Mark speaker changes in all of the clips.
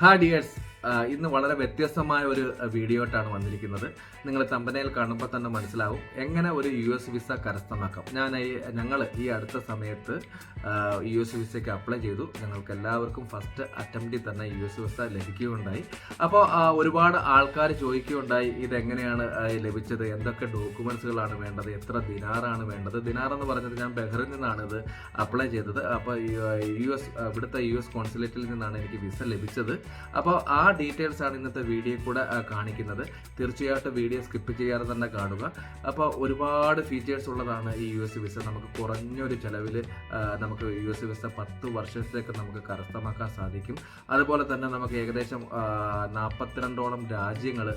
Speaker 1: हाँ डियर्स ഇന്ന് വളരെ വ്യത്യസ്തമായ ഒരു വീഡിയോ ആയിട്ടാണ് വന്നിരിക്കുന്നത്. നിങ്ങൾ തമ്പനയിൽ കാണുമ്പോൾ തന്നെ മനസ്സിലാവും. എങ്ങനെ ഒരു യു എസ് വിസ കരസ്ഥമാക്കാം? ഞാൻ ഞങ്ങൾ ഈ അടുത്ത സമയത്ത് യു എസ് വിസയ്ക്ക് അപ്ലൈ ചെയ്തു. ഞങ്ങൾക്ക് എല്ലാവർക്കും ഫസ്റ്റ് അറ്റംപ്റ്റിൽ തന്നെ യു എസ് വിസ ലഭിക്കുകയുണ്ടായി. അപ്പോൾ ഒരുപാട് ആൾക്കാർ ചോദിക്കുകയുണ്ടായി ഇതെങ്ങനെയാണ് ലഭിച്ചത്? എന്തൊക്കെ ഡോക്യുമെൻസുകളാണ് വേണ്ടത്? എത്ര ദിനാറാണ് വേണ്ടത്? ദിനാർ എന്ന് പറഞ്ഞത് ഞാൻ ബഹ്റിൽ നിന്നാണ് ഇത് അപ്ലൈ ചെയ്തത്. അപ്പോൾ യു എസ് ഇവിടുത്തെ യു എസ് കോൺസുലേറ്റിൽ നിന്നാണ് എനിക്ക് വിസ ലഭിച്ചത്. അപ്പോൾ ആ ഡീറ്റെയിൽസ് ആണ് ഇന്നത്തെ വീഡിയോ കൂടെ കാണിക്കുന്നത്. തീർച്ചയായിട്ടും വീഡിയോ സ്കിപ്പ് ചെയ്യാതെ തന്നെ കാണുക. അപ്പോൾ ഒരുപാട് ഫീച്ചേഴ്സ് ഉള്ളതാണ് ഈ യു എസ് വിസ നമുക്ക് കുറഞ്ഞൊരു ചിലവിൽ നമുക്ക് യു എസ് വിസ പത്ത് വർഷത്തേക്ക് നമുക്ക് കരസ്ഥമാക്കാൻ സാധിക്കും. അതുപോലെ തന്നെ നമുക്ക് ഏകദേശം നാൽപ്പത്തിരണ്ടോളം രാജ്യങ്ങൾ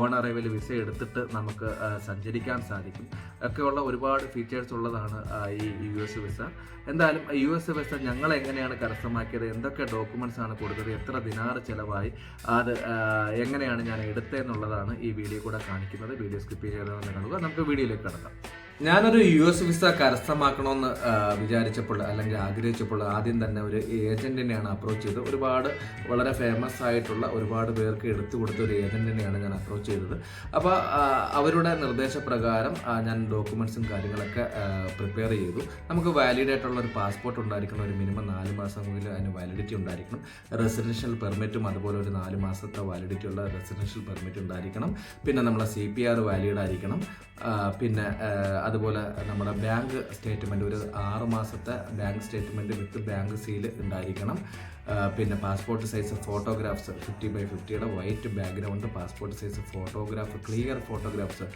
Speaker 1: ഓൺ അറൈവൽ വിസ എടുത്തിട്ട് നമുക്ക് സഞ്ചരിക്കാൻ സാധിക്കും. ഒക്കെയുള്ള ഒരുപാട് ഫീച്ചേഴ്സ് ഉള്ളതാണ് ഈ യു എസ് വിസ എന്തായാലും യു എസ് വിസ ഞങ്ങൾ എങ്ങനെയാണ് കരസ്ഥമാക്കിയത്? എന്തൊക്കെ ഡോക്യുമെന്റ്സ് ആണ് കൊടുത്തത്? എത്ര ദിനാറ് ചിലവായി? അത് എങ്ങനെയാണ് ഞാൻ എടുത്തതെന്നുള്ളതാണ് ഈ വീഡിയോ കൂടെ കാണിക്കുന്നത്. വീഡിയോ സ്കിപ്പ് ചെയ്തതെന്ന് കാണുക. നമുക്ക് വീഡിയോയിലേക്ക് കടക്കാം. ഞാനൊരു യു എസ് വിസ കരസ്ഥമാക്കണമെന്ന് വിചാരിച്ചപ്പോൾ അല്ലെങ്കിൽ ആഗ്രഹിച്ചപ്പോൾ ആദ്യം തന്നെ ഒരു ഏജന്റിനെയാണ് അപ്രോച്ച് ചെയ്തത്. ഒരുപാട് വളരെ ഫേമസ് ആയിട്ടുള്ള ഒരുപാട് പേർക്ക് എടുത്തു കൊടുത്ത ഒരു ഏജന്റിനെയാണ് ഞാൻ അപ്രോച്ച് ചെയ്തത്. അപ്പോൾ അവരുടെ നിർദ്ദേശപ്രകാരം ഞാൻ ഡോക്യുമെന്റ്സും കാര്യങ്ങളൊക്കെ പ്രിപ്പയർ ചെയ്തു. നമുക്ക് വാലിഡ് ആയിട്ടുള്ള ഒരു പാസ്പോർട്ട് ഉണ്ടായിരിക്കണം ഒരു മിനിമം നാല് മാസമെങ്കിലും അതിന് വാലിഡിറ്റി ഉണ്ടായിരിക്കണം. റെസിഡൻഷ്യൽ പെർമിറ്റും അതുപോലെ ഒരു നാല് മാസത്തെ വാലിഡിറ്റി ഉള്ള റെസിഡൻഷ്യൽ പെർമിറ്റ് ഉണ്ടായിരിക്കണം. പിന്നെ നമ്മളെ സി പി ആർ വാലിഡ് ആയിരിക്കണം. പിന്നെ അതുപോലെ നമ്മുടെ ബാങ്ക് സ്റ്റേറ്റ്മെന്റ് ഒരു ആറ് മാസത്തെ bank statement with bank seal ഉണ്ടായിരിക്കണം. പിന്നെ passport size photographs fifty by ഫിഫ്റ്റിയുടെ white background passport size photograph clear photographs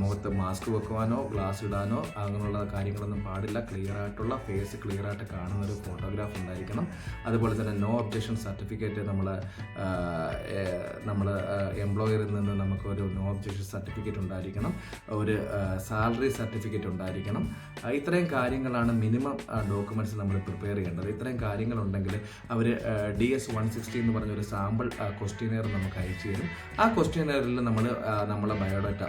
Speaker 1: മുഖത്ത് മാസ്ക് വെക്കുവാനോ ഗ്ലാസ് ഇടാനോ അങ്ങനെയുള്ള കാര്യങ്ങളൊന്നും പാടില്ല. ക്ലിയർ ആയിട്ടുള്ള ഫേസ് ക്ലിയർ ആയിട്ട് കാണുന്ന ഒരു ഫോട്ടോഗ്രാഫ് ഉണ്ടായിരിക്കണം. അതുപോലെ തന്നെ നോ ഒബ്ജക്ഷൻ സർട്ടിഫിക്കറ്റ് നമ്മൾ നമ്മൾ എംപ്ലോയറിൽ നിന്ന് നമുക്കൊരു നോ ഒബ്ജക്ഷൻ സർട്ടിഫിക്കറ്റ് ഉണ്ടായിരിക്കണം. ഒരു സാലറി സർട്ടിഫിക്കറ്റ് ഉണ്ടായിരിക്കണം. ഇത്രയും കാര്യങ്ങളാണ് മിനിമം ഡോക്യുമെന്റ്സ് നമ്മൾ പ്രിപ്പയർ ചെയ്യേണ്ടത്. ഇത്രയും കാര്യങ്ങളുണ്ടെങ്കിൽ അവർ ഡി എസ് വൺ സിക്സ്റ്റി എന്ന് പറഞ്ഞൊരു സാമ്പിൾ ക്വസ്റ്റ്യനെയർ നമുക്ക് അയച്ചു തരും. ആ ക്വസ്റ്റ്യനെയറിൽ നമ്മൾ നമ്മളെ ബയോഡാറ്റ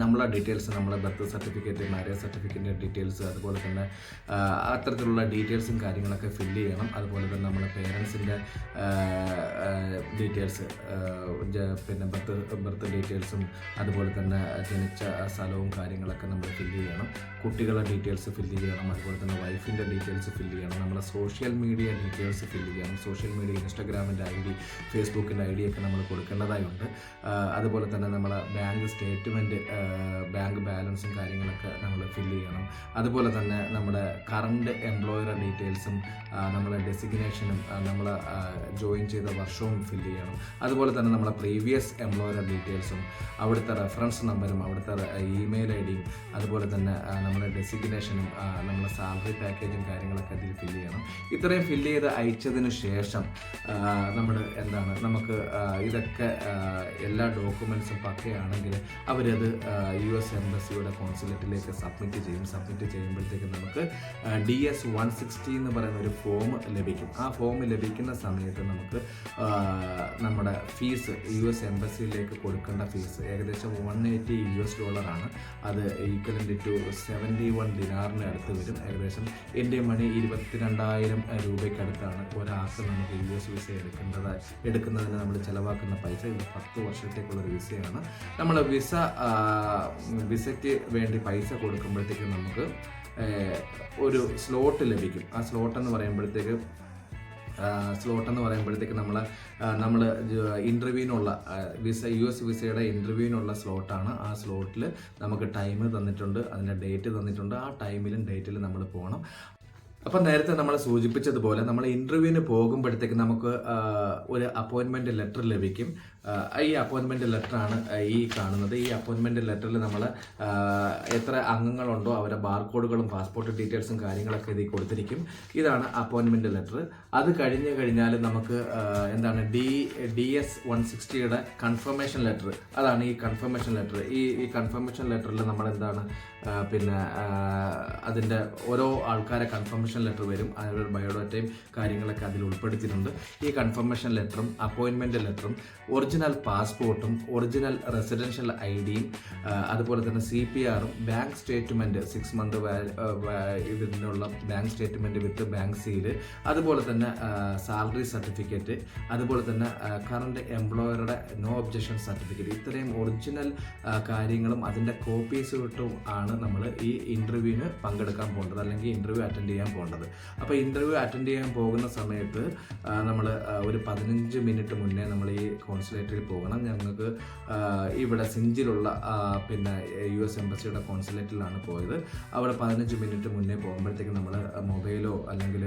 Speaker 1: നമ്മളെ ഡീറ്റെയിൽസ് നമ്മളെ ബർത്ത് സർട്ടിഫിക്കറ്റ് മാരേജ് സർട്ടിഫിക്കറ്റിന്റെ ഡീറ്റെയിൽസ് അതുപോലെ തന്നെ അത്തരത്തിലുള്ള ഡീറ്റെയിൽസും കാര്യങ്ങളൊക്കെ ഫില്ല് ചെയ്യണം. അതുപോലെ തന്നെ നമ്മളെ പേരൻസിന്റെ ഡീറ്റെയിൽസ് പിന്നെ ബർത്ത് ബർത്ത് ഡീറ്റെയിൽസും അതുപോലെ തന്നെ ജനിച്ച സ്ഥലവും കാര്യങ്ങളൊക്കെ നമ്മൾ ഫില്ല് ചെയ്യണം. കുട്ടികളുടെ ഡീറ്റെയിൽസ് ഫില്ല് ചെയ്യണം. അതുപോലെ തന്നെ വൈഫിന്റെ ഡീറ്റെയിൽസ് ഫില്ല് ചെയ്യണം. നമ്മളെ സോഷ്യൽ മീഡിയ ഡീറ്റെയിൽസ് ഫില്ല് ചെയ്യണം. സോഷ്യൽ മീഡിയ ഇൻസ്റ്റാഗ്രാമിന്റെ ഐ ഡി ഫേസ്ബുക്കിന്റെ ഐ ഡി ഒക്കെ നമ്മൾ കൊടുക്കേണ്ടതായുണ്ട്. അതുപോലെ തന്നെ നമ്മളെ ബാങ്ക് സ്റ്റേറ്റ്മെന്റ് ബാങ്ക് ബാലൻസും കാര്യങ്ങളൊക്കെ നമ്മൾ ഫില്ല് ചെയ്യണം. അതുപോലെ തന്നെ നമ്മുടെ കറണ്ട് എംപ്ലോയറുടെ ഡീറ്റെയിൽസും നമ്മളെ ഡെസിഗ്നേഷനും നമ്മൾ ജോയിൻ ചെയ്ത വർഷവും ഫില്ല് ചെയ്യണം. അതുപോലെ തന്നെ നമ്മളെ പ്രീവിയസ് എംപ്ലോയറുടെ ഡീറ്റെയിൽസും അവിടുത്തെ റെഫറൻസ് നമ്പറും അവിടുത്തെ ഇമെയിൽ ഐ ഡിയും അതുപോലെ തന്നെ നമ്മുടെ ഡെസിഗ്നേഷനും നമ്മളെ സാലറി പാക്കേജും കാര്യങ്ങളൊക്കെ അതിൽ ഫില്ല് ചെയ്യണം. ഇത്രയും ഫില്ല് ചെയ്ത് അയച്ചതിന് ശേഷം നമ്മൾ എന്താണ് നമുക്ക് ഇതൊക്കെ എല്ലാ ഡോക്യുമെൻസും പക്കയാണെങ്കിൽ അവരത് യു എസ് എംബസിയുടെ കോൺസുലേറ്റിലേക്ക് സബ്മിറ്റ് ചെയ്യും. സബ്മിറ്റ് ചെയ്യുമ്പോഴത്തേക്ക് നമുക്ക് ഡി എസ് വൺ സിക്സ്റ്റി എന്ന് പറയുന്ന ഒരു ഫോം ലഭിക്കും. ആ ഫോം ലഭിക്കുന്ന സമയത്ത് നമുക്ക് നമ്മുടെ ഫീസ് യു എസ് എംബസിയിലേക്ക് കൊടുക്കേണ്ട ഫീസ് ഏകദേശം വൺ എയ്റ്റി യു എസ് ഡോളറാണ്. അത് ഈക്വലന്റ് ടു സെവന്റി വൺ ദിനാറിന് അടുത്ത് വരും. ഏകദേശം എന്റെ മണി ഇരുപത്തിരണ്ടായിരം രൂപയ്ക്കടുത്താണ് ഒരാൾക്ക് നമുക്ക് യു എസ് വിസ എടുക്കേണ്ടത് എടുക്കുന്നതിന് നമ്മൾ ചിലവാക്കുന്ന പൈസ ഇത് പത്ത് വർഷത്തേക്കുള്ളൊരു വിസയാണ്. നമ്മൾ വിസ വിസയ്ക്ക് വേണ്ടി പൈസ കൊടുക്കുമ്പോഴത്തേക്കും നമുക്ക് ഒരു സ്ലോട്ട് ലഭിക്കും. ആ സ്ലോട്ട് എന്ന് പറയുമ്പോഴത്തേക്ക് സ്ലോട്ട് എന്ന് പറയുമ്പോഴത്തേക്ക് നമ്മൾ നമ്മൾ ഇന്റർവ്യൂവിനുള്ള വിസ യു എസ് വിസയുടെ ഇന്റർവ്യൂവിനുള്ള സ്ലോട്ടാണ്. ആ സ്ലോട്ടിൽ നമുക്ക് ടൈം തന്നിട്ടുണ്ട് അതിന്റെ ഡേറ്റ് തന്നിട്ടുണ്ട്. ആ ടൈമിലും ഡേറ്റിലും നമ്മൾ പോകണം അപ്പം നേരത്തെ നമ്മൾ സൂചിപ്പിച്ചതുപോലെ നമ്മൾ ഇന്റർവ്യൂവിന് പോകുമ്പോഴത്തേക്ക് നമുക്ക് ഒരു അപ്പോയിൻമെന്റ് ലെറ്റർ ലഭിക്കും. ഈ അപ്പോയിൻമെന്റ് ലെറ്ററാണ് ഈ കാണുന്നത്. ഈ അപ്പോയിൻമെന്റ് ലെറ്ററിൽ നമ്മൾ എത്ര അംഗങ്ങളുണ്ടോ അവരുടെ ബാർകോഡുകളും പാസ്പോർട്ട് ഡീറ്റെയിൽസും കാര്യങ്ങളൊക്കെ ഇതിൽ കൊടുത്തിരിക്കും. ഇതാണ് അപ്പോയിൻമെന്റ് ലെറ്റർ അത് കഴിഞ്ഞ് കഴിഞ്ഞാൽ നമുക്ക് എന്താണ് ഡി ഡി എസ് വൺ സിക്സ്റ്റിയുടെ കൺഫർമേഷൻ ലെറ്റർ അതാണ് ഈ കൺഫർമേഷൻ ലെറ്റർ ഈ ഈ കൺഫർമേഷൻ ലെറ്ററിൽ നമ്മൾ എന്താണ് പിന്നെ അതിന്റെ ഓരോ ആൾക്കാരെ കൺഫർമേഷൻ കൺഫർമേഷൻ ലെറ്റർ വരും. അതിലൊരു ബയോഡാറ്റയും കാര്യങ്ങളൊക്കെ അതിൽ ഉൾപ്പെടുത്തിയിട്ടുണ്ട്. ഈ കൺഫർമേഷൻ ലെറ്ററും അപ്പോയിൻമെന്റ് ലെറ്ററും ഒറിജിനൽ പാസ്പോർട്ടും ഒറിജിനൽ റെസിഡൻഷ്യൽ ഐ ഡിയും അതുപോലെ തന്നെ സി പി ആറും ബാങ്ക് സ്റ്റേറ്റ്മെന്റ് സിക്സ് മന്ത് ഇതിനുള്ള bank statement with bank seal അതുപോലെ തന്നെ സാലറി സർട്ടിഫിക്കറ്റ് അതുപോലെ തന്നെ കറണ്ട് എംപ്ലോയറുടെ നോ ഒബ്ജക്ഷൻ സർട്ടിഫിക്കറ്റ് ഇത്രയും ഒറിജിനൽ കാര്യങ്ങളും അതിന്റെ കോപ്പീസ് വിട്ടും ആണ് നമ്മൾ ഈ ഇന്റർവ്യൂവിന് പങ്കെടുക്കാൻ പോകേണ്ടത് അല്ലെങ്കിൽ ഇന്റർവ്യൂ അറ്റൻഡ് ചെയ്യാൻ പോകേണ്ടത് അപ്പോൾ ഇന്റർവ്യൂ അറ്റൻഡ് ചെയ്യാൻ പോകുന്ന സമയത്ത് നമ്മൾ ഒരു പതിനഞ്ച് മിനിറ്റ് മുന്നേ നമ്മൾ ഈ കോൺസുലേറ്റിൽ പോകണം. ഞങ്ങൾക്ക് ഇവിടെ സിഞ്ചിലുള്ള പിന്നെ യു എസ് എംബസിയുടെ കോൺസുലേറ്റിലാണ് പോയത്. അവിടെ പതിനഞ്ച് മിനിറ്റ് മുന്നേ പോകുമ്പോഴത്തേക്കും നമ്മൾ മൊബൈലോ അല്ലെങ്കിൽ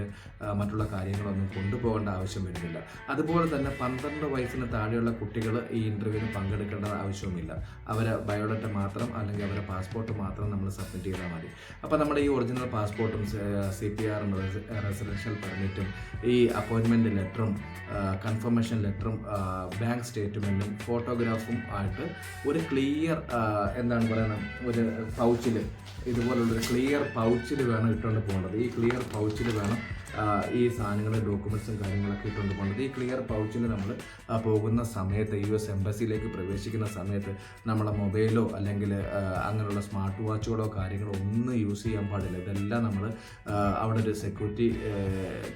Speaker 1: മറ്റുള്ള കാര്യങ്ങളൊന്നും കൊണ്ടുപോകേണ്ട ആവശ്യം വരുന്നില്ല. അതുപോലെ തന്നെ പന്ത്രണ്ട് വയസ്സിന് താഴെയുള്ള കുട്ടികൾ ഈ ഇന്റർവ്യൂവിന് പങ്കെടുക്കേണ്ട ആവശ്യവുമില്ല. അവരെ ബയോഡാറ്റ മാത്രം അല്ലെങ്കിൽ അവരെ പാസ്പോർട്ട് മാത്രം നമ്മൾ സബ്മിറ്റ് ചെയ്താൽ മതി. അപ്പോൾ നമ്മുടെ ഈ ഒറിജിനൽ പാസ്പോർട്ടും സി പി ആറും റെസിഡൻഷ്യൽ പെർമിറ്റും ഈ അപ്പോയിൻമെന്റ് ലെറ്ററും കൺഫർമേഷൻ ലെറ്ററും ബാങ്ക് സ്റ്റേറ്റ്മെന്റും ഫോട്ടോഗ്രാഫും ആയിട്ട് ഒരു ക്ലിയർ എന്താണ് പറയുന്നത് ഒരു പൗച്ചിൽ ഇതുപോലുള്ളൊരു ക്ലിയർ പൗച്ചിൽ വേണം ഇട്ടുകൊണ്ട് പോകേണ്ടത്. ഈ ക്ലിയർ പൗച്ചിൽ വേണം ഈ സാധനങ്ങൾ ഡോക്യുമെന്റ്സും കാര്യങ്ങളൊക്കെ ഇട്ടുകൊണ്ട് പോകുന്നത് ഈ ക്ലിയർ പൗച്ചിൽ നമ്മൾ പോകുന്ന സമയത്ത് യു എസ് എംബസിയിലേക്ക് പ്രവേശിക്കുന്ന സമയത്ത് നമ്മളെ മൊബൈലോ അല്ലെങ്കിൽ അങ്ങനെയുള്ള സ്മാർട്ട് വാച്ചുകളോ കാര്യങ്ങളോ ഒന്നും യൂസ് ചെയ്യാൻ പാടില്ല. ഇതെല്ലാം നമ്മൾ അവിടെ ഒരു സെക്യൂരിറ്റി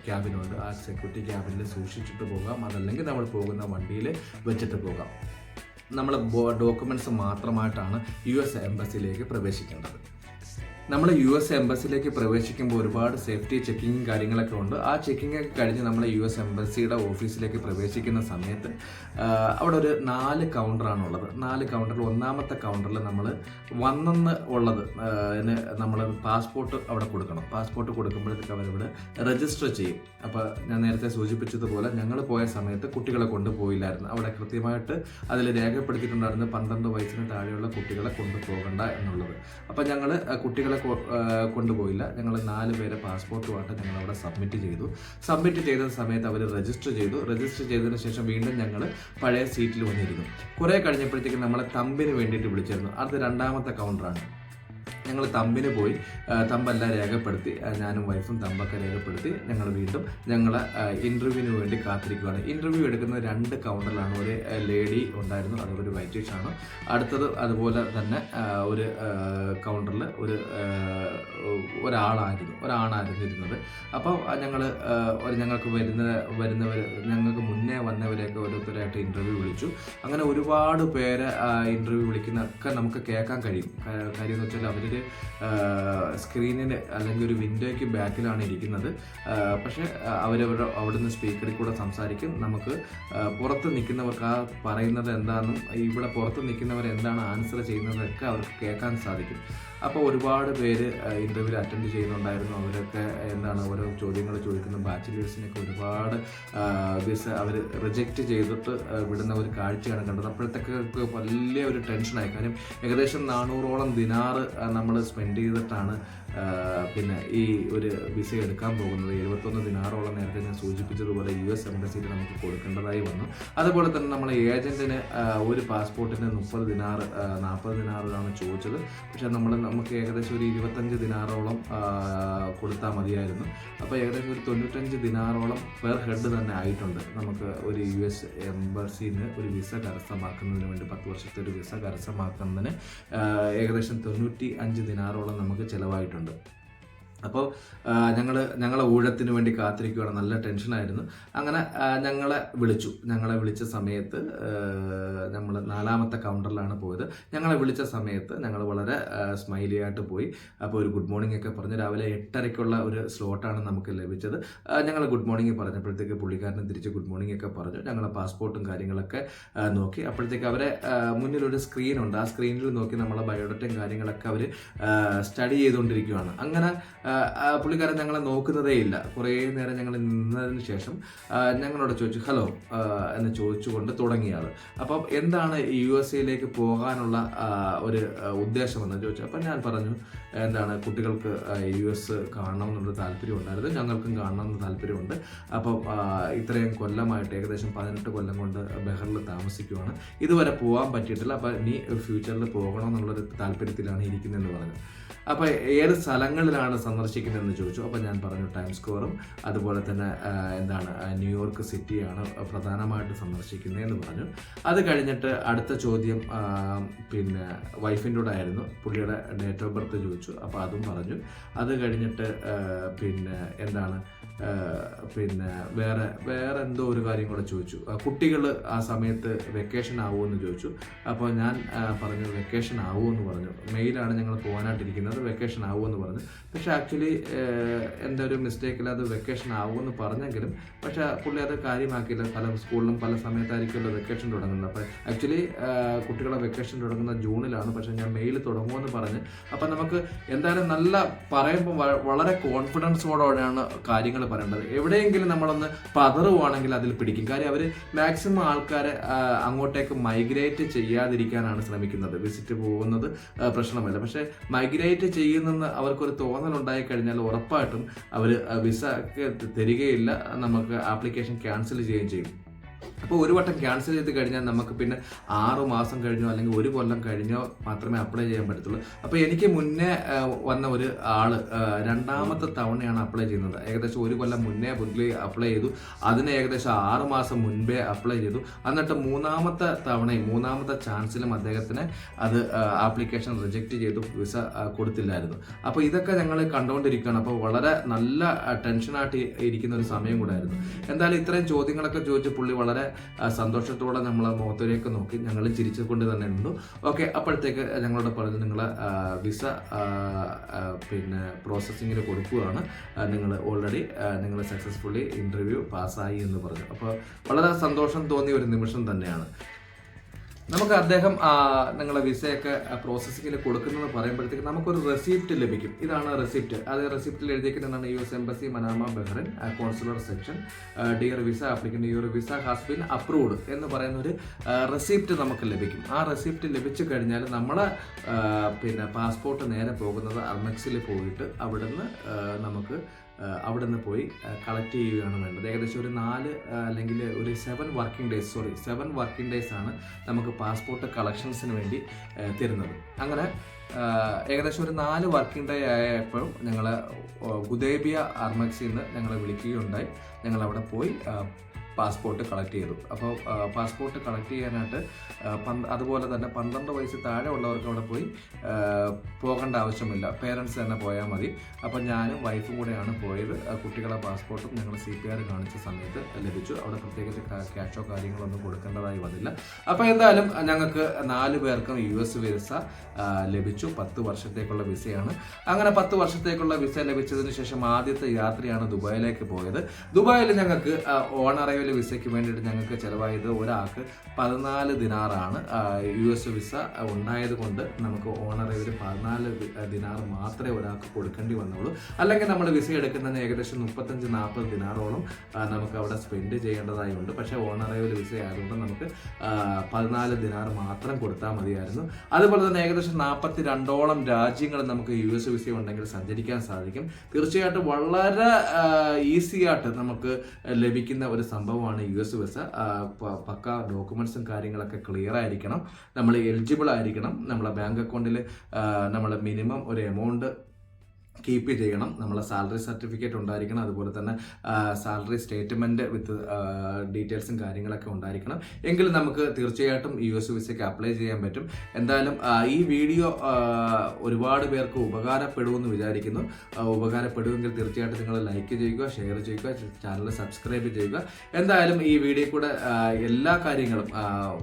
Speaker 1: ക്യാബിനുണ്ട് ആ സെക്യൂരിറ്റി ക്യാബിനിൽ സൂക്ഷിച്ചിട്ട് പോകാം. അതല്ലെങ്കിൽ നമ്മൾ പോകുന്ന വണ്ടിയിൽ വെച്ചിട്ട് പോകാം. നമ്മൾ ഡോക്യുമെന്റ്സ് മാത്രമായിട്ടാണ് യു എസ് എംബസിയിലേക്ക് പ്രവേശിക്കേണ്ടത്. നമ്മൾ യു എസ് എംബസിയിലേക്ക് പ്രവേശിക്കുമ്പോൾ ഒരുപാട് സേഫ്റ്റി ചെക്കിങ്ങും കാര്യങ്ങളൊക്കെ ഉണ്ട്. ആ ചെക്കിംഗ് ഒക്കെ കഴിഞ്ഞ് നമ്മൾ യു എസ് എംബസിയുടെ ഓഫീസിലേക്ക് പ്രവേശിക്കുന്ന സമയത്ത് അവിടെ ഒരു നാല് കൗണ്ടറാണുള്ളത് നാല് കൗണ്ടറിൽ ഒന്നാമത്തെ കൗണ്ടറിൽ നമ്മൾ വന്നെന്ന് ഉള്ളത് നമ്മൾ പാസ്പോർട്ട് അവിടെ കൊടുക്കണം. പാസ്പോർട്ട് കൊടുക്കുമ്പോഴത്തേക്ക് അവരിവിടെ രജിസ്റ്റർ ചെയ്യും. അപ്പോൾ ഞാൻ നേരത്തെ സൂചിപ്പിച്ചതുപോലെ ഞങ്ങൾ പോയ സമയത്ത് കുട്ടികളെ കൊണ്ടുപോയില്ലായിരുന്നു. അവിടെ കൃത്യമായിട്ട് അതിൽ രേഖപ്പെടുത്തിയിട്ടുണ്ടായിരുന്നു പന്ത്രണ്ട് വയസ്സിന് താഴെയുള്ള കുട്ടികളെ കൊണ്ടുപോകണ്ട എന്നുള്ളത്. അപ്പോൾ ഞങ്ങൾ കുട്ടികളെ ആ, കൊണ്ടുപോയില്ല. ഞങ്ങൾ നാല് പേരെ പാസ്പോർട്ടുമായിട്ട് ഞങ്ങൾ അവിടെ സബ്മിറ്റ് ചെയ്തു. സബ്മിറ്റ് ചെയ്ത സമയത്ത് അവർ രജിസ്റ്റർ ചെയ്തു. രജിസ്റ്റർ ചെയ്തതിന് ശേഷം വീണ്ടും ഞങ്ങൾ പഴയ സീറ്റിൽ വന്നിരുന്നു. കുറേ കഴിഞ്ഞപ്പോഴത്തേക്കും നമ്മളെ തമ്പിന് വേണ്ടിയിട്ട് വിളിച്ചിരുന്നു. അത് രണ്ടാമത്തെ കൗണ്ടറാണ് ഞങ്ങൾ തമ്പിന് പോയി തമ്പെല്ലാം രേഖപ്പെടുത്തി ഞാനും വൈഫും തമ്പൊക്കെ രേഖപ്പെടുത്തി ഞങ്ങൾ വീണ്ടും ഞങ്ങൾ ഇന്റർവ്യൂവിന് വേണ്ടി കാത്തിരിക്കുകയാണ് ഇന്റർവ്യൂ എടുക്കുന്ന രണ്ട് കൗണ്ടറിലാണ് ഒരു ലേഡി ഉണ്ടായിരുന്നു അതൊരു ഒരു വൈറ്റിഷ് ആണ്. അടുത്തത് അതുപോലെ തന്നെ ഒരു കൗണ്ടറിൽ ഒരു ഒരാളായിരുന്നു ഒരാണായിരുന്നു ഇരുന്നത് അപ്പോൾ ഞങ്ങൾ ഞങ്ങൾക്ക് വരുന്ന വരുന്നവർ ഞങ്ങൾക്ക് മുന്നേ വന്നവരെയൊക്കെ ഓരോരുത്തരായിട്ട് ഇന്റർവ്യൂ വിളിച്ചു. അങ്ങനെ ഒരുപാട് പേരെ ഇന്റർവ്യൂ വിളിക്കുന്നൊക്കെ നമുക്ക് കേൾക്കാൻ കഴിയും. കാര്യമെന്ന് വെച്ചാൽ അവർ സ്ക്രീനിന് അല്ലെങ്കിൽ ഒരു വിൻഡോയ്ക്ക് ബാക്കിലാണ് ഇരിക്കുന്നത്. പക്ഷേ അവരവരുടെ അവിടുന്ന് സ്പീക്കറിൽ കൂടെ സംസാരിക്കും. നമുക്ക് പുറത്ത് നിൽക്കുന്നവർക്ക് ആ പറയുന്നത് എന്താണെന്നും ഇവിടെ പുറത്ത് നിൽക്കുന്നവർ എന്താണ് ആൻസർ ചെയ്യുന്നതൊക്കെ അവർക്ക് കേൾക്കാൻ സാധിക്കും. അപ്പോൾ ഒരുപാട് പേര് ഇന്റർവ്യൂ അറ്റൻഡ് ചെയ്യുന്നുണ്ടായിരുന്നു. അവരൊക്കെ എന്താണ് ഓരോ ചോദ്യങ്ങൾ ചോദിക്കുന്ന. ബാച്ചിലേഴ്സിനൊക്കെ ഒരുപാട് വിസ അവർ റിജക്റ്റ് ചെയ്തിട്ട് വിടുന്ന ഒരു കാഴ്ചയാണ് കണ്ടത്. അപ്പോഴത്തേക്ക് വലിയ ഒരു ടെൻഷനായി കാര്യം ഏകദേശം നാനൂറോളം ദിനാറ് നമ്മൾ സ്പെൻഡ് ചെയ്തിട്ടാണ് പിന്നെ ഈ ഒരു വിസ എടുക്കാൻ പോകുന്നത് എഴുപത്തൊന്ന് ദിനാറോളം നേരത്തെ ഞാൻ സൂചിപ്പിച്ചതുപോലെ യു എസ് എംബസിയിൽ നമുക്ക് കൊടുക്കേണ്ടതായി വന്നു. അതുപോലെ തന്നെ നമ്മൾ ഏജന്റിന് ഒരു പാസ്പോർട്ടിന് മുപ്പത് ദിനാറ് നാൽപ്പത് ദിനാറാണ് ചോദിച്ചത്. പക്ഷേ നമ്മൾ നമുക്ക് ഏകദേശം ഒരു ഇരുപത്തഞ്ച് ദിനാറോളം കൊടുത്താൽ മതിയായിരുന്നു. അപ്പോൾ ഏകദേശം ഒരു തൊണ്ണൂറ്റഞ്ച് ദിനാറോളം പെർ ഹെഡ് തന്നെ ആയിട്ടുണ്ട്. നമുക്ക് ഒരു യു എസ് എംബസിന് ഒരു വിസ കരസ്ഥമാക്കുന്നതിന് വേണ്ടി പത്ത് വർഷത്തെ ഒരു വിസ കരസ്ഥമാക്കുന്നതിന് ഏകദേശം തൊണ്ണൂറ്റി അഞ്ച് ദിനാറോളം നമുക്ക് ചിലവായിട്ടുണ്ട്. കാണുന്നത് അപ്പോൾ ഞങ്ങൾ ഞങ്ങളെ ഊഴത്തിന് വേണ്ടി കാത്തിരിക്കുകയാണ് നല്ല ടെൻഷനായിരുന്നു. അങ്ങനെ ഞങ്ങളെ വിളിച്ചു. ഞങ്ങളെ വിളിച്ച സമയത്ത് നമ്മൾ നാലാമത്തെ കൗണ്ടറിലാണ് പോയത്. ഞങ്ങളെ വിളിച്ച സമയത്ത് ഞങ്ങൾ വളരെ സ്മൈലി ആയിട്ട് പോയി. അപ്പോൾ ഒരു ഗുഡ് മോർണിംഗ് ഒക്കെ പറഞ്ഞ് രാവിലെ എട്ടരയ്ക്കുള്ള ഒരു സ്ലോട്ടാണ് നമുക്ക് ലഭിച്ചത്. ഞങ്ങൾ ഗുഡ് മോർണിംഗ് പറഞ്ഞപ്പോഴത്തേക്ക് പുള്ളിക്കാരന് തിരിച്ച് ഗുഡ് മോർണിംഗ് ഒക്കെ പറഞ്ഞു. ഞങ്ങളെ പാസ്പോർട്ടും കാര്യങ്ങളൊക്കെ നോക്കി. അപ്പോഴത്തേക്ക് അവരെ ആ, മുന്നിലൊരു സ്ക്രീനുണ്ട് ആ സ്ക്രീനിൽ നോക്കി നമ്മളെ ബയോഡേറ്റയും കാര്യങ്ങളൊക്കെ അവർ സ്റ്റഡി ചെയ്തുകൊണ്ടിരിക്കുകയാണ് അങ്ങനെ പുള്ളിക്കാരൻ ഞങ്ങളെ നോക്കുന്നതേ ഇല്ല കുറേ നേരം ഞങ്ങൾ നിന്നതിന് ശേഷം ഞങ്ങളോട് ചോദിച്ചു ഹലോ എന്ന് ചോദിച്ചുകൊണ്ട് തുടങ്ങിയാൾ അപ്പം എന്താണ് യു എസ് എയിലേക്ക് പോകാനുള്ള ഒരു ഉദ്ദേശമെന്ന് ചോദിച്ചു. അപ്പം ഞാൻ പറഞ്ഞു എന്താണ് കുട്ടികൾക്ക് യു എസ് കാണണം എന്നുള്ള താല്പര്യം ഉണ്ടായിരുന്നു ഞങ്ങൾക്കും കാണണം എന്ന് താല്പര്യമുണ്ട്. അപ്പം ഇത്രയും കൊല്ലമായിട്ട് ഏകദേശം പതിനെട്ട് കൊല്ലം കൊണ്ട് ബെഹറിൽ താമസിക്കുവാണ്. ഇതുവരെ പോകാൻ പറ്റിയിട്ടില്ല. അപ്പം ഇനി ഫ്യൂച്ചറിൽ പോകണം എന്നുള്ളൊരു താല്പര്യത്തിലാണ് ഇരിക്കുന്നതെന്ന് പറഞ്ഞു. അപ്പം ഏത് സ്ഥലങ്ങളിലാണ് സന്ദർശിക്കുന്നത് സന്ദർശിക്കുന്നതെന്ന് ചോദിച്ചു. അപ്പോൾ ഞാൻ പറഞ്ഞു ടൈം സ്ക്വയറും അതുപോലെ തന്നെ എന്താണ് ന്യൂയോർക്ക് സിറ്റിയാണ് പ്രധാനമായിട്ട് സന്ദർശിക്കുന്നതെന്ന് പറഞ്ഞു. അത് കഴിഞ്ഞിട്ട് അടുത്ത ചോദ്യം പിന്നെ വൈഫിന്റെ കൂടെ ആയിരുന്നു. പുള്ളിയുടെ ഡേറ്റ് ഓഫ് ബർത്ത് ചോദിച്ചു. അപ്പോൾ അതും പറഞ്ഞു. അത് കഴിഞ്ഞിട്ട് പിന്നെ എന്താണ് പിന്നെ വേറെ വേറെ എന്തോ ഒരു കാര്യം കൂടെ ചോദിച്ചു. കുട്ടികൾ ആ സമയത്ത് വെക്കേഷൻ ആവുമെന്ന് ചോദിച്ചു. അപ്പോൾ ഞാൻ പറഞ്ഞു വെക്കേഷൻ ആവുമെന്ന് പറഞ്ഞു. മെയിലാണ് ഞങ്ങൾ പോകാനായിട്ടിരിക്കുന്നത്. വെക്കേഷൻ ആവുമെന്ന് പറഞ്ഞു. പക്ഷേ ആക്ച്വലി എന്റെ ഒരു മിസ്റ്റേക്കിൽ അത് വെക്കേഷൻ ആവുമെന്ന് പറഞ്ഞെങ്കിലും പക്ഷേ പുള്ളി അത് കാര്യമാക്കിയില്ല. പല സ്കൂളിലും പല സമയത്തായിരിക്കുമല്ലോ വെക്കേഷൻ തുടങ്ങുന്നത്. അപ്പോൾ ആക്ച്വലി കുട്ടികളെ വെക്കേഷൻ തുടങ്ങുന്ന ജൂണിലാണ്. പക്ഷേ ഞാൻ മെയിൽ തുടങ്ങുമെന്ന് പറഞ്ഞ്. അപ്പം നമുക്ക് എന്തായാലും നല്ല പറയുമ്പോൾ വളരെ കോൺഫിഡൻസോടെയാണ് കാര്യങ്ങൾ പറയേണ്ടത്. എവിടെയെങ്കിലും നമ്മളൊന്ന് പതറുവാണെങ്കിൽ അതിൽ പിടിക്കും. കാര്യം അവർ മാക്സിമം ആൾക്കാരെ അങ്ങോട്ടേക്ക് മൈഗ്രേറ്റ് ചെയ്യാതിരിക്കാനാണ് ശ്രമിക്കുന്നത്. വിസിറ്റ് പോകുന്നത് പ്രശ്നമല്ല. പക്ഷേ മൈഗ്രേറ്റ് ചെയ്യുന്നെന്ന് അവർക്കൊരു തോന്നലുണ്ടായി കഴിഞ്ഞാൽ ഉറപ്പായിട്ടും അവർ വിസ തരികയില്ല. നമുക്ക് ആപ്ലിക്കേഷൻ ക്യാൻസൽ ചെയ്യുകയും ചെയ്യും. അപ്പോൾ ഒരു വട്ടം ക്യാൻസൽ ചെയ്ത് കഴിഞ്ഞാൽ നമുക്ക് പിന്നെ ആറ് മാസം കഴിഞ്ഞോ അല്ലെങ്കിൽ ഒരു കൊല്ലം കഴിഞ്ഞോ മാത്രമേ അപ്ലൈ ചെയ്യാൻ പറ്റത്തുള്ളൂ. അപ്പോൾ എനിക്ക് മുന്നേ വന്ന ഒരു ആൾ രണ്ടാമത്തെ തവണയാണ് അപ്ലൈ ചെയ്യുന്നത്. ഏകദേശം ഒരു കൊല്ലം മുന്നേ പുള്ളി അപ്ലൈ ചെയ്തു. അതിന് ഏകദേശം ആറ് മാസം മുൻപേ അപ്ലൈ ചെയ്തു. എന്നിട്ട് മൂന്നാമത്തെ തവണയും മൂന്നാമത്തെ ചാൻസിലും അദ്ദേഹത്തിന് അത് ആപ്ലിക്കേഷൻ റിജക്റ്റ് ചെയ്തു വിസ കൊടുത്തില്ലായിരുന്നു. അപ്പോൾ ഇതൊക്കെ ഞങ്ങൾ കണ്ടുകൊണ്ടിരിക്കുകയാണ്. അപ്പോൾ വളരെ നല്ല ടെൻഷനായിട്ട് ഇരിക്കുന്ന ഒരു സമയം കൂടായിരുന്നു എന്തായാലും ഇത്രയും ചോദ്യങ്ങളൊക്കെ ചോദിച്ച് പുള്ളി വളരെ ആ, സന്തോഷത്തോടെ നമ്മൾ മുഖത്തേക്ക് നോക്കി ഞങ്ങൾ ചിരിച്ചുകൊണ്ട് തന്നെ ഉണ്ട് ഓക്കെ അപ്പോഴത്തേക്ക് ഞങ്ങളോട് പറഞ്ഞ് നിങ്ങൾ വിസ പിന്നെ പ്രോസസ്സിങ്ങിന് കൊടുക്കുകയാണ് നിങ്ങൾ ഓൾറെഡി നിങ്ങൾ സക്സസ്ഫുള്ളി ഇന്റർവ്യൂ പാസ്സായി എന്ന് പറഞ്ഞു. അപ്പോൾ വളരെ സന്തോഷം തോന്നിയ ഒരു നിമിഷം തന്നെയാണ്. നമുക്ക് അദ്ദേഹം നിങ്ങളെ വിസയൊക്കെ പ്രോസസ്സിങ്ങിൽ കൊടുക്കുന്നത് പറയുമ്പോഴത്തേക്ക് നമുക്കൊരു റെസിപ്റ്റ് ലഭിക്കും. ഇതാണ് റെസിപ്റ്റ് അത് റെസിപ്റ്റിൽ എഴുതിയിരിക്കുന്നതാണ് U S embassy Manama Bahrain consular section dear visa applicant your visa has been approved എന്ന് പറയുന്ന ഒരു റെസിപ്റ്റ് നമുക്ക് ലഭിക്കും. ആ റെസിപ്റ്റ് ലഭിച്ചു കഴിഞ്ഞാൽ നമ്മൾ പിന്നെ പാസ്പോർട്ട് നേരെ പോകുന്നത് അർമക്സിൽ പോയിട്ട് അവിടുന്ന് നമുക്ക് അവിടെ നിന്ന് പോയി കളക്ട് ചെയ്യുകയാണ് വേണ്ടത്. ഏകദേശം ഒരു നാല് അല്ലെങ്കിൽ ഒരു seven working days sorry seven working days ആണ് നമുക്ക് പാസ്പോർട്ട് കളക്ഷൻസിന് വേണ്ടി തരുന്നത്. അങ്ങനെ ഏകദേശം ഒരു നാല് വർക്കിംഗ് ഡേ ആയപ്പോഴും ഞങ്ങൾ ഗുദേബിയ അർമക്സിൽ നിന്ന് ഞങ്ങളെ വിളിക്കുകയുണ്ടായി. ഞങ്ങൾ അവിടെ പോയി പാസ്പോർട്ട് കളക്ട് ചെയ്തു. അപ്പോൾ പാസ്പോർട്ട് കളക്ട് ചെയ്യാനായിട്ട് അതുപോലെ തന്നെ പന്ത്രണ്ട് വയസ്സ് താഴെ ഉള്ളവർക്ക് അവിടെ പോയി പോകേണ്ട ആവശ്യമില്ല. പേരൻസ് തന്നെ പോയാൽ മതി. അപ്പോൾ ഞാനും വൈഫും കൂടെയാണ് പോയത്. കുട്ടികളുടെ കുട്ടികളെ പാസ്പോർട്ടും ഞങ്ങൾ സി പി ആർ കാണിച്ച സമയത്ത് ലഭിച്ചു. അവിടെ പ്രത്യേകിച്ച് ക്യാഷോ കാര്യങ്ങളൊന്നും കൊടുക്കേണ്ടതായി വന്നില്ല. അപ്പോൾ എന്തായാലും ഞങ്ങൾക്ക് നാല് പേർക്കും യു എസ് വിസ ലഭിച്ചു. പത്ത് വർഷത്തേക്കുള്ള വിസയാണ്. അങ്ങനെ പത്ത് വർഷത്തേക്കുള്ള വിസ ലഭിച്ചതിന് ശേഷം ആദ്യത്തെ യാത്രയാണ് ദുബായിലേക്ക് പോയത്. ദുബായിൽ ഞങ്ങൾക്ക് ഓൺ അറൈവൽ വിസയ്ക്ക് വേണ്ടിയിട്ട് ഞങ്ങൾക്ക് ചിലവായത് ഒരാൾക്ക് പതിനാല് ദിനാറാണ്. യു എസ് വിസ ഉണ്ടായത് കൊണ്ട് നമുക്ക് ഓണറെ ഒരു പതിനാല് ദിനാർ മാത്രമേ ഒരാൾക്ക് കൊടുക്കേണ്ടി വന്നുള്ളൂ. അല്ലെങ്കിൽ നമ്മൾ വിസ എടുക്കുന്നതിന് ഏകദേശം മുപ്പത്തഞ്ച് നാൽപ്പത് ദിനാറോളം നമുക്ക് അവിടെ സ്പെൻഡ് ചെയ്യേണ്ടതായി ഉണ്ട്. പക്ഷേ ഓണറെ ഒരു വിസ ആയതുകൊണ്ട് നമുക്ക് പതിനാല് ദിനാർ മാത്രം കൊടുത്താൽ മതിയായിരുന്നു. അതുപോലെ തന്നെ ഏകദേശം നാൽപ്പത്തി രണ്ടോളം രാജ്യങ്ങൾ നമുക്ക് യു എസ് വിസ ഉണ്ടെങ്കിൽ സഞ്ചരിക്കാൻ സാധിക്കും. തീർച്ചയായിട്ടും വളരെ ഈസിയായിട്ട് നമുക്ക് ലഭിക്കുന്ന ഒരു സംഭവമാണ് യു എസ് വിസ പക്ക ഡോക്യുമെന്റ്സും കാര്യങ്ങളൊക്കെ ക്ലിയർ ആയിരിക്കണം. നമ്മൾ എലിജിബിൾ ആയിരിക്കണം. നമ്മളെ ബാങ്ക് അക്കൗണ്ടിൽ നമ്മൾ മിനിമം ഒരു എമൗണ്ട് കീപ്പ് ചെയ്യണം. നമ്മളെ സാലറി സർട്ടിഫിക്കറ്റ് ഉണ്ടായിരിക്കണം. അതുപോലെ തന്നെ സാലറി സ്റ്റേറ്റ്മെന്റ് വിത്ത് ഡീറ്റെയിൽസും കാര്യങ്ങളൊക്കെ ഉണ്ടായിരിക്കണം. എങ്കിൽ നമുക്ക് തീർച്ചയായിട്ടും യു എസ് വിസയ്ക്ക് അപ്ലൈ ചെയ്യാൻ പറ്റും. എന്തായാലും ഈ വീഡിയോ ഒരുപാട് പേർക്ക് ഉപകാരപ്പെടുമെന്ന് വിചാരിക്കുന്നു. ഉപകാരപ്പെടുമെങ്കിൽ തീർച്ചയായിട്ടും നിങ്ങൾ ലൈക്ക് ചെയ്യുക ഷെയർ ചെയ്യുക ചാനൽ സബ്സ്ക്രൈബ് ചെയ്യുക. എന്തായാലും ഈ വീഡിയോ കൂടെ എല്ലാ കാര്യങ്ങളും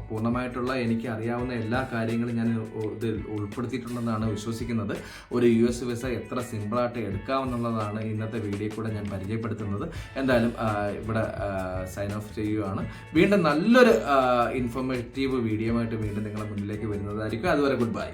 Speaker 1: പൂർണമായിട്ടുള്ള എനിക്ക് അറിയാവുന്ന എല്ലാ കാര്യങ്ങളും ഞാൻ ഇതിൽ ഉൾപ്പെടുത്തിയിട്ടുണ്ടെന്നാണ് വിശ്വസിക്കുന്നത്. ഒരു യു എസ് വിസ എത്ര സിമ്പിളായിട്ട് എടുക്കാമെന്നുള്ളതാണ് ഇന്നത്തെ വീഡിയോ കൂടെ ഞാൻ പരിചയപ്പെടുത്തുന്നത്. എന്തായാലും ഇവിടെ സൈൻ ഓഫ് ചെയ്യുകയാണ് വീണ്ടും നല്ലൊരു ഇൻഫോർമേറ്റീവ് വീഡിയോ ആയിട്ട് വീണ്ടും നിങ്ങളുടെ മുന്നിലേക്ക് വരുന്നതായിരിക്കും. അതുവരെ ഗുഡ് ബൈ